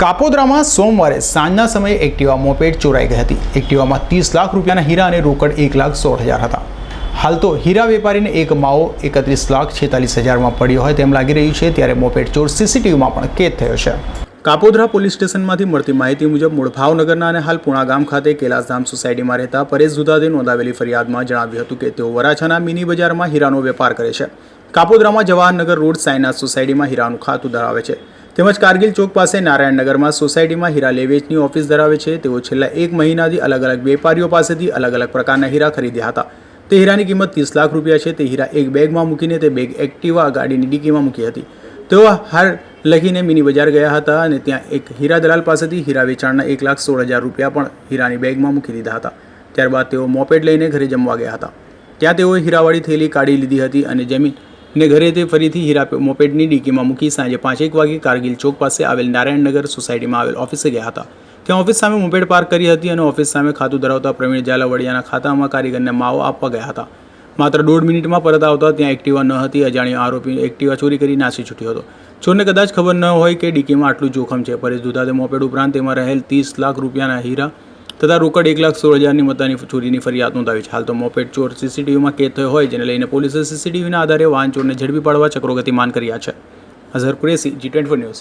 કાપોદ્રામાં સોમવારે સાંજના સમયે એક્ટિવા મોપેડ ચોરાઈ ગઈ હતી. એક્ટિવામાં ત્રીસ લાખ રૂપિયાના હીરા અને રોકડ એક લાખ સોળ હજાર હતા. હાલ તો હીરા વેપારીને એક માવો એકત્રીસ લાખ છેતાલીસ હજારમાં પડ્યો હોય તેમ લાગી રહ્યું છે, ત્યારે મોપેડ ચોર સીસીટીવીમાં પણ કેદ થયો છે. કાપોદ્રા પોલીસ સ્ટેશનમાંથી મળતી માહિતી મુજબ મૂળ ભાવનગરના અને હાલ પુણા ગામ ખાતે કૈલાસધામ સોસાયટીમાં રહેતા પરેશ જુદાદે નોંધાવેલી ફરિયાદમાં જણાવ્યું હતું કે તેઓ વરાછાના મિની બજારમાં હીરાનો વેપાર કરે છે. કાપોદ્રામાં જવાહરનગર રોડ સાયના સોસાયટીમાં હીરાનું ખાતું ધરાવે છે. તેમજ કારગિલ ચોક પાસે નારાયણનગરમાં સોસાયટીમાં હીરા લેવેચની ઓફિસ ધરાવે છે. તેઓ છેલ્લા એક મહિનાથી અલગ અલગ વેપારીઓ પાસેથી અલગ અલગ પ્રકારના હીરા ખરીદ્યા હતા. તે હીરાની કિંમત ત્રીસ લાખ રૂપિયા છે. તે હીરા એક બેગમાં મૂકીને તે બેગ એક્ટિવા ગાડીની ડીકીમાં મૂકી હતી. તેઓ હાર લખીને મિની બજાર ગયા હતા અને ત્યાં એક હીરા દલાલ પાસેથી હીરા વેચાણના એક લાખ સોળ હજાર રૂપિયા પણ હીરાની બેગમાં મૂકી દીધા હતા. ત્યારબાદ તેઓ મોપેડ લઈને ઘરે જમવા ગયા હતા. ત્યાં તેઓએ હીરાવાળી થેલી કાઢી લીધી હતી અને જમીન ને ઘરે તે ફરીથી હીરા મોપેડની ડીકીમાં મૂકી સાંજે પાંચેક વાગે કારગિલ ચોક પાસે આવેલ નારાયણનગર સોસાયટીમાં આવેલ ઓફિસે ગયા હતા. ત્યાં ઓફિસ સામે મોપેડ પાર્ક કરી હતી અને ઓફિસ સામે ખાતું ધરાવતા પ્રવીણ ઝાલાવડિયાના ખાતામાં કારીગરને માવો આપવા ગયા હતા. માત્ર દોઢ મિનિટમાં પરત આવતા ત્યાં એક્ટિવા ન હતી, અજાણ્યો આરોપી એક્ટિવા ચોરી કરી નાસી છૂટ્યો હતો. ચોરને કદાચ ખબર ન હોય કે ડીકીમાં આટલું જોખમ છે. પરેશ દુધાતે મોપેડ ઉપરાંત તેમાં રહેલ ત્રીસ લાખ રૂપિયાના હીરા તથા રોકડ એક લાખ સોળ હજારની મતાની ચોરીની ફરિયાદ નોંધાવી છે. હાલ તો મોપેડ ચોર સીસીટીવીમાં કેદ થયો હોય, જેને લઈને પોલીસે સીસીટીવીના આધારે વાહન ચોરને ઝડપી પાડવા ચક્રો ગતિમાન કર્યા છે. Azhar Qureshi G twenty news.